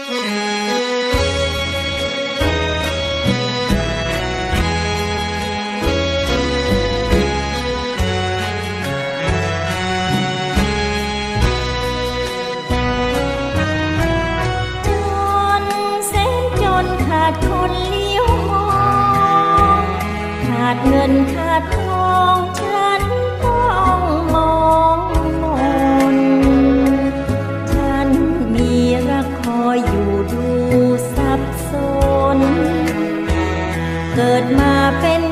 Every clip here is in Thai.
เลี้ยวมองขาดเงินขาดทองฉันต้อง เกิดมาเป็น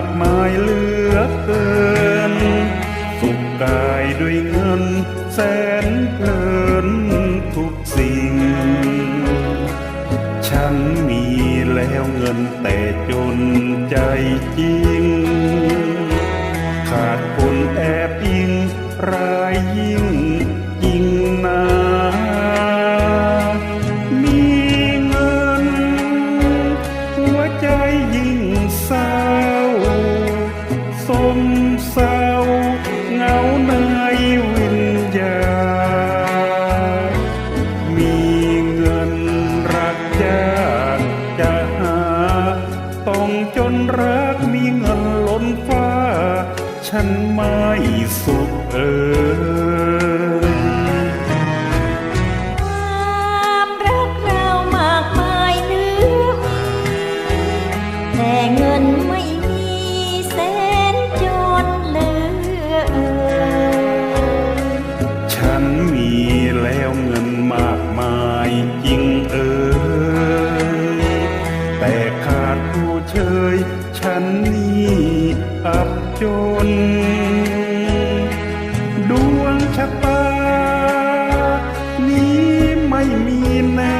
ากมายเหลือเกิน สุขกายด้วยเงินแสนเพลินทุกสิ่ง ฉันมีแล้วเงินแต่จนใจจริง ขาดคนแอบอิงรายยิ่งยิงนา มเศร้าเหงาในวิญญาณมีเงินรักยากจะหา ต้องจนรักมีเงินล้นฟ้า ฉันไม่สุขเออ เชยฉันนี่อับจน ดวงชะตา นี้ไม่มีแน่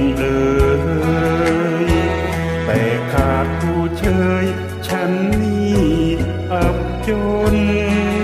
chốn